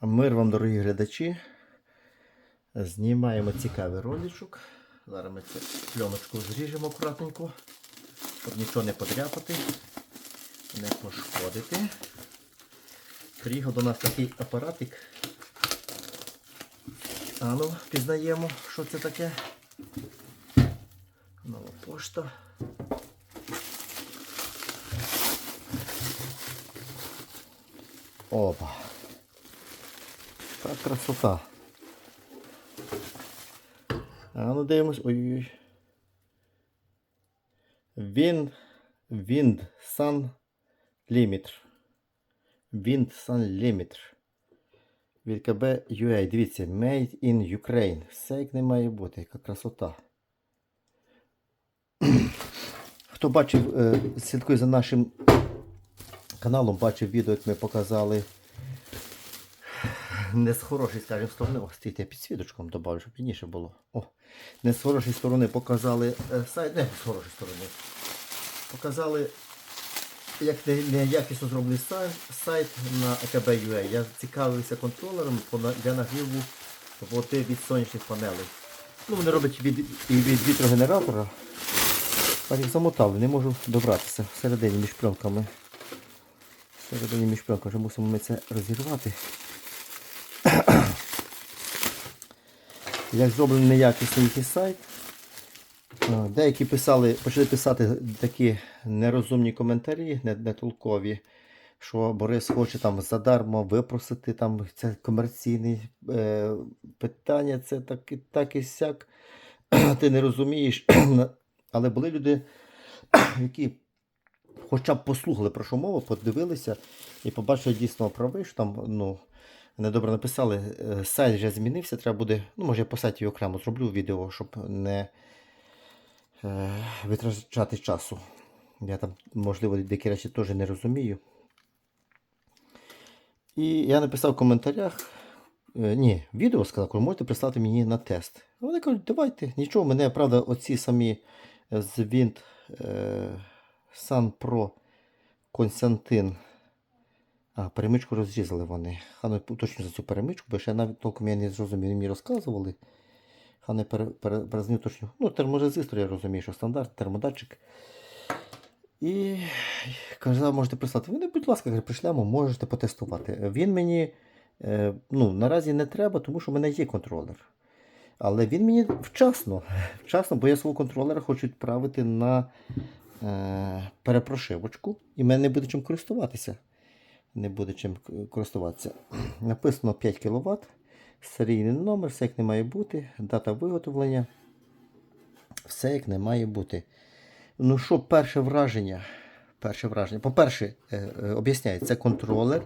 Мир вам, дорогі глядачі. Знімаємо цікавий роличок. Зараз ми цю пленочку зріжемо акуратненько, щоб нічого не подряпати, не пошкодити. Приїхав до нас такий апаратик. А ну, пізнаємо, що це таке. Нова пошта. Опа. Та красота. А ну дивимось. Ой-ой-ой. Wind, Wind Sun Limiter. Wind Sun Limiter. Від КБ UA. Дивіться, Made in Ukraine. Все як не має бути, яка красота. Хто бачив, е, слідкує за нашим каналом, бачив відео, як ми показали не з хорошої, скажімо, сторони. О, стійте, я під свідочком добавлю, щоб пізніше було. О, не з хорошої сторони показали е, сайт, не з хорошої сторони. Показали, як не- неякісно зроблений сайт, на EKB.ua. Я цікавився контролером для нагріву води від сонячних панелей. Ну, вони роблять від, від вітрогенератора. Так як замотали, не можу добратися всередині між пленками. Всередині між пленками, вже мусимо ми це розірвати. Як зроблений неякісний їхній сайт. Деякі писали, почали писати такі нерозумні коментарі, не- нетолкові, що Борис хоче там задармо випросити там це комерційне е, питання, це так і так і сяк. Ти не розумієш. Але були люди, які хоча б послухали про що мова, подивилися і побачили дійсно правий, що там ну, недобре написали. е, Сайт вже змінився, треба буде. Ну, може, я по сайті окремо зроблю відео, щоб не е, витрачати часу. Я там, можливо, деякі речі теж не розумію. І я написав в коментарях. е, Ні, відео сказав, кажу, можете прислати мені на тест. Вони кажуть, давайте, нічого, мене, правда, оці самі е, з Wind е, Sun Pro Константин. А, перемичку розрізали вони. Хай точно за цю перемичку, бо ще навіть толком я не зрозумів, мені розказували. Хай не точно. Ну, терморезистор, я розумію, що стандарт, термодатчик. І казав, можете прислати. Вони, будь ласка, пришлемо, можете потестувати. Він мені е, ну, наразі не треба, тому що в мене є контролер. Але він мені вчасно, вчасно, бо я свого контролера хочу відправити на е, перепрошивочку, і в мене не буде чим користуватися. Не буде чим користуватися. Написано 5 кВт, серійний номер, все як не має бути, дата виготовлення. Все як не має бути. Ну що, перше враження. Перше враження. По-перше, е, е, об'ясняю, це контролер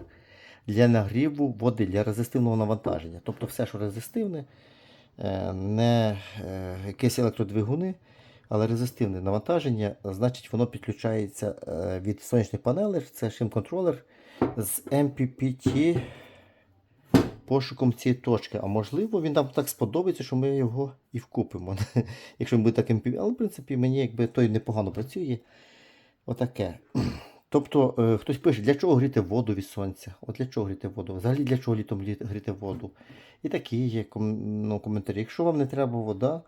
для нагріву води, для резистивного навантаження. Тобто все, що резистивне, е, не якісь електродвигуни, але резистивне навантаження, значить воно підключається е, від сонячних панелей. Це шим-контролер з MPPT пошуком цієї точки. А можливо, він нам так сподобається, що ми його і вкупимо. Якщо він буде таким пів. Але, в принципі, мені якби той непогано працює. Отаке. Тобто, е, хтось пише, для чого гріти воду від сонця? От для чого гріти воду? Взагалі для чого літом лі- гріти воду? І такі є ну, коментарі. Якщо вам не треба вода,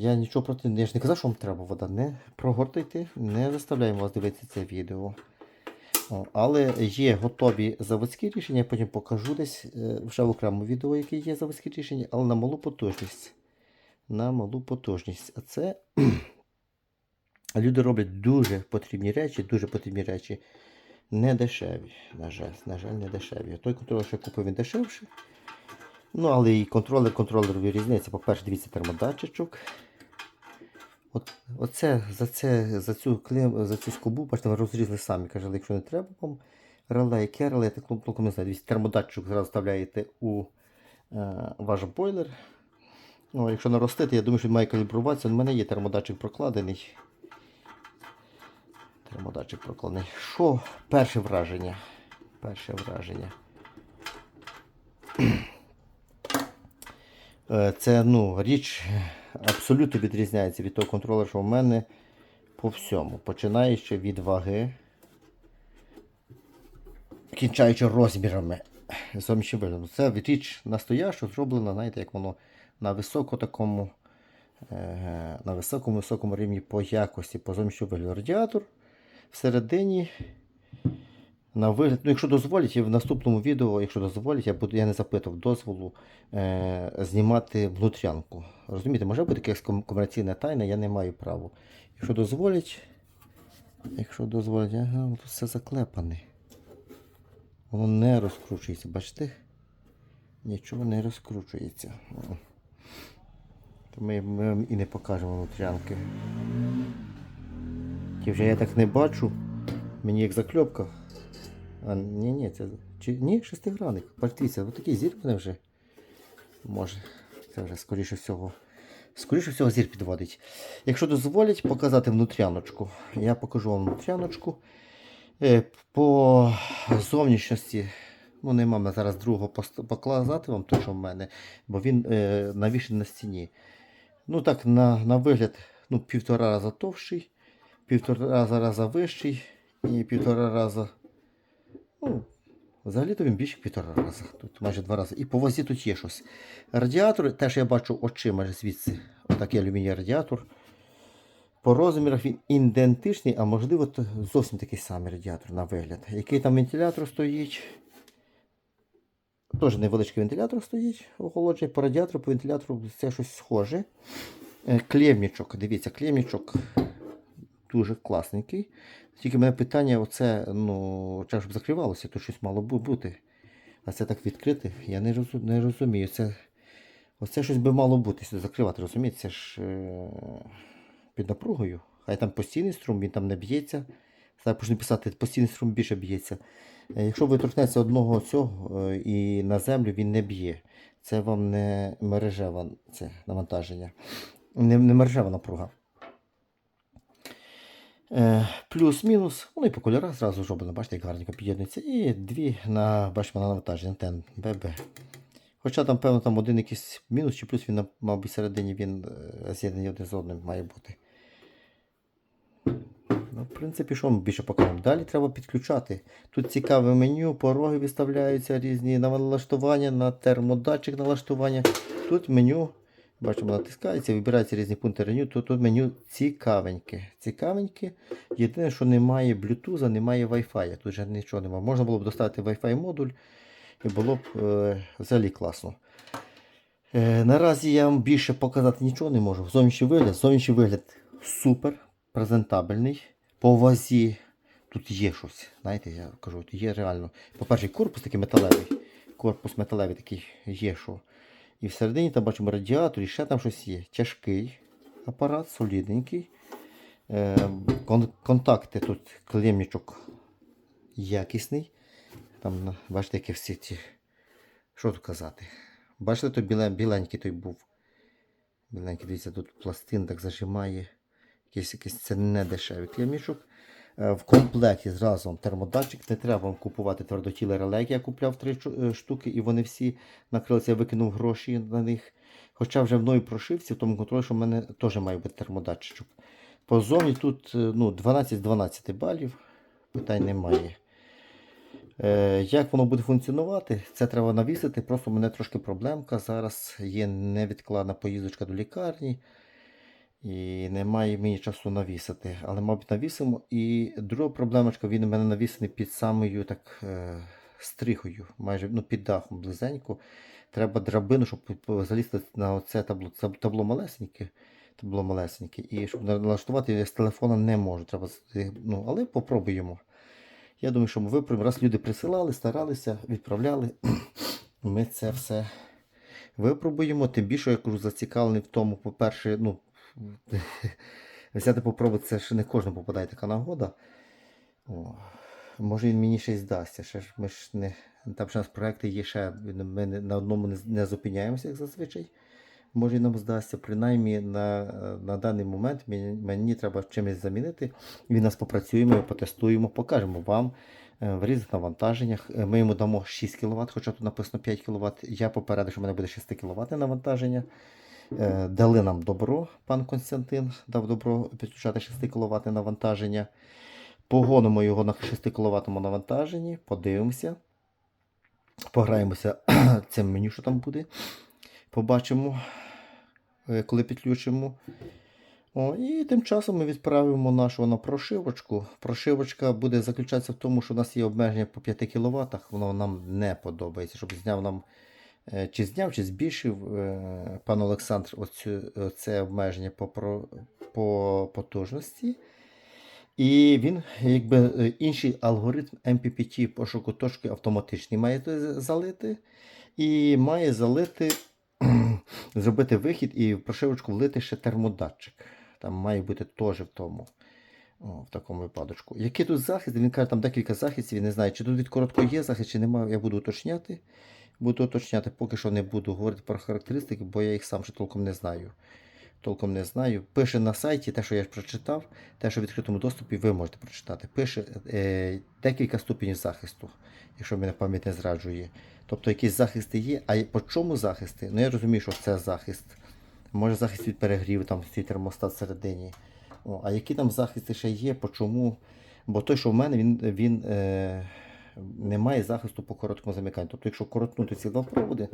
я нічого проти я ж не казав, що вам треба вода. Не прогортайте, не заставляємо вас дивитися це відео. О, Але є готові заводські рішення, я потім покажу десь е, вже в окремому відео, які є заводські рішення, але на малу потужність. На малу потужність. А це люди роблять дуже потрібні речі, дуже потрібні речі. Не дешеві. На жаль, на жаль, не дешеві. Той контролер, що я купив, він дешевший. Ну, але і контролер, контролерові різниця. По-перше, дивіться термодатчичок. От, оце, за, це, за, цю клем, за цю скобу, бачите, ви розрізали самі. Казали, якщо не треба вам реле, яке реле, я так толком не знаю. Дивіться, термодатчик зразу вставляєте у е, ваш бойлер. Ну, якщо наростити, я думаю, що він має калібруватися. У мене є термодатчик прокладений. Термодатчик прокладений. Що перше враження? Перше враження. Це ну, річ абсолютно відрізняється від того контролера, що в мене по всьому. Починаючи від ваги, кінчаючи розмірами. Це річ настояща, зроблена, знаєте, як воно на високо такому, е, на високому високому рівні по якості, по зовнішньому вигляду. Радіатор всередині. На вигляд, ну, якщо дозволять, я в наступному відео, якщо дозволять, я буду, я не запитав дозволу е, знімати внутрянку. Розумієте, може бути якась ком- комерційна тайна, я не маю права. Якщо дозволять, якщо дозволять, ага, тут все заклепане. Воно не розкручується, бачите? Нічого не розкручується. То ми, ми і не покажемо внутрянки. Ті вже я так не бачу. Мені як закльопка. А, ні, ні, це. Чи, ні, шестигранник. Бачите, ось зір мене вже. Може, це вже скоріше всього. Скоріше всього зір підводить. Якщо дозволять показати внутряночку, я покажу вам внутряночку. Е, По зовнішності, ну нема мене зараз другого показати вам, то що в мене, бо він е, навішений на стіні. Ну так, на, на вигляд ну, півтора раза товщий, півтора раза вищий і півтора раза. Ну, взагалі-то він більше півтора рази. Тут майже два рази. І по вазі тут є щось. Радіатор, теж я бачу очима звідси. Отакий алюміній радіатор. По розмірах він ідентичний, а можливо зовсім такий самий радіатор на вигляд. Який там вентилятор стоїть? Теж невеличкий вентилятор стоїть, охолоджує. По радіатору, по вентилятору це щось схоже. Е, Клемнічок, дивіться, клемнічок дуже класненький. Тільки в мене питання, оце, ну, треба, щоб закривалося, то щось мало бу- бути. А це так відкрите, я не, розу- не розумію. Це, оце щось би мало бути закривати, розумієте? Це ж е, під напругою. Хай там постійний струм, він там не б'ється. Зараз почну писати, постійний струм більше б'ється. Е, Якщо ви торкнеться одного цього е, і на землю він не б'є. Це вам не мережева це навантаження. Не, не мережева напруга. Е, плюс-мінус, ну і по кольорах зразу зроблено, бачите, як гарненько під'єднується. І дві на, бачимо, на навантаження антенн ББ. Хоча там, певно, там один якийсь мінус чи плюс, він, мабуть, всередині він е, з'єднаний один з одним має бути. Ну, в принципі, що ми більше покажемо? Далі треба підключати. Тут цікаве меню, пороги виставляються різні на налаштування, на термодатчик налаштування. Тут меню, бачимо, натискається, вибираються різні пункти меню. Тут, тут меню цікавеньке. Цікавеньке. Єдине, що немає Bluetooth, немає Wi-Fi. Тут же нічого немає. Можна було б доставити Wi-Fi модуль і було б е, взагалі класно. Е, наразі я вам більше показати нічого не можу. Зовнішній вигляд, зовнішній вигляд супер, презентабельний. По вазі тут є щось. Знаєте, я кажу, є реально. По-перше, корпус такий металевий. Корпус металевий такий є, що. І всередині там бачимо радіатор, і ще там щось є. Тяжкий апарат, солідненький. Е, кон- контакти тут клемничок якісний. Там, бачите, які всі ці. Що тут казати? Бачите, той біле, біленький той був. Біленький, дивіться, тут пластин так зажимає. Якийсь, якийсь це не дешевий клемішок. Е, В комплекті зразу вам термодатчик. Не треба вам купувати твердотіле реле, я купляв три е, штуки, і вони всі накрилися, я викинув гроші на них. Хоча вже мною прошився, в тому контролі, що в мене теж має бути термодатчик. Позовні тут е, ну, 12-12 балів. Питань немає. Е, як воно буде функціонувати, це треба навісити. Просто в мене трошки проблемка. Зараз є невідкладна поїздочка до лікарні. І немає мені часу навісити. Але, мабуть, навісимо. І друга проблемочка, він у мене навісений під самою так, е, стрихою, майже ну, під дахом близенько. Треба драбину, щоб залізти на це табло. Це табло малесеньке. Табло малесеньке. І щоб налаштувати я з телефона не можу. Треба, ну, але попробуємо. Я думаю, що ми виправимо. Раз люди присилали, старалися, відправляли. Ми це все випробуємо. Тим більше, я кажу, зацікавлений в тому, по-перше, ну, взяти попробувати, це ж не кожному попадає така нагода. О, може він мені ще й здасться. Ще ж ми ж не, там ще у нас проекти є ще, ми на одному не, не зупиняємося, як зазвичай. Може і нам здасться, принаймні на, на даний момент мені, мені треба чимось замінити. Він нас попрацюємо, потестуємо, покажемо вам е, в різних навантаженнях. Е, Ми йому дамо 6 кВт, хоча тут написано 5 кВт. Я попередив, що в мене буде 6 кВт навантаження. Е, Дали нам добро, пан Константин дав добро підключати 6 кВт навантаження. Погонимо його на 6 кВт навантаженні, подивимося. Пограємося цим меню, що там буде. Побачимо, е, коли підключимо. О, і тим часом ми відправимо нашу на прошивочку. Прошивочка буде заключатися в тому, що у нас є обмеження по 5 кВт. Воно нам не подобається, щоб зняв нам. Е, Чи зняв, чи збільшив е, пан Олександр оцю, це обмеження по, по потужності. І він, якби е, інший алгоритм MPPT пошуку точки автоматичний має залити. І має залити, зробити вихід і в прошивочку влити ще термодатчик. Там має бути теж в тому. О, в такому випадку. Який тут захист? Він каже, там декілька захистів, він не знає, чи тут від коротко є захист, чи немає. Я буду уточняти. Буду уточняти, поки що не буду говорити про характеристики, бо я їх сам ще толком не знаю. Толком не знаю. Пише на сайті те, що я прочитав, те, що в відкритому доступі ви можете прочитати. Пише е, декілька ступенів захисту, якщо мене пам'ять не зраджує. Тобто якісь захисти є, а по чому захисти? Ну я розумію, що це захист. Може захист від перегріву, там свій термостат всередині. О, а які там захисти ще є, по чому? Бо той, що в мене, він, він е, не має захисту по короткому замиканню. Тобто, якщо коротнути ці два проводи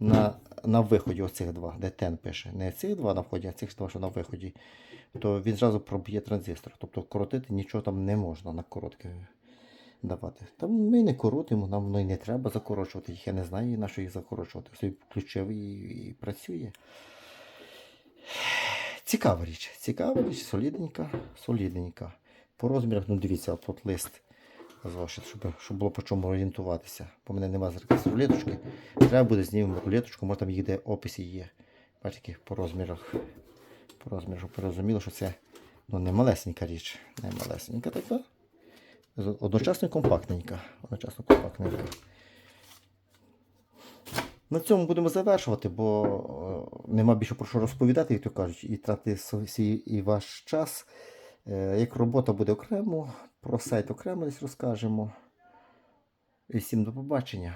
на, на виході, оцих два, де тен пише, не цих два на вході, а цих два, що на виході, то він зразу проб'є транзистор. Тобто коротити нічого там не можна на коротке давати. Там ми не коротимо, нам воно і не треба закорочувати їх. Я не знаю, на що їх закорочувати. Собі включив і, і працює. Цікава річ, цікава річ, солідненька, солідненька. По розмірах, ну дивіться, тут лист зошит, щоб, щоб було по чому орієнтуватися. Бо в мене немає зараз рулеточки. Треба буде знімемо рулеточку, може там їх де описі є. Бачите, по розмірах. По розмірах, щоб ви що це ну, не малесенька річ. Не малесенька така. Одночасно компактненька. Одночасно компактненька. На цьому будемо завершувати, бо е, нема більше про що розповідати, як то кажуть, і свій і ваш час. Е, Як робота буде окремо, про сайт окремо десь розкажемо. І всім до побачення.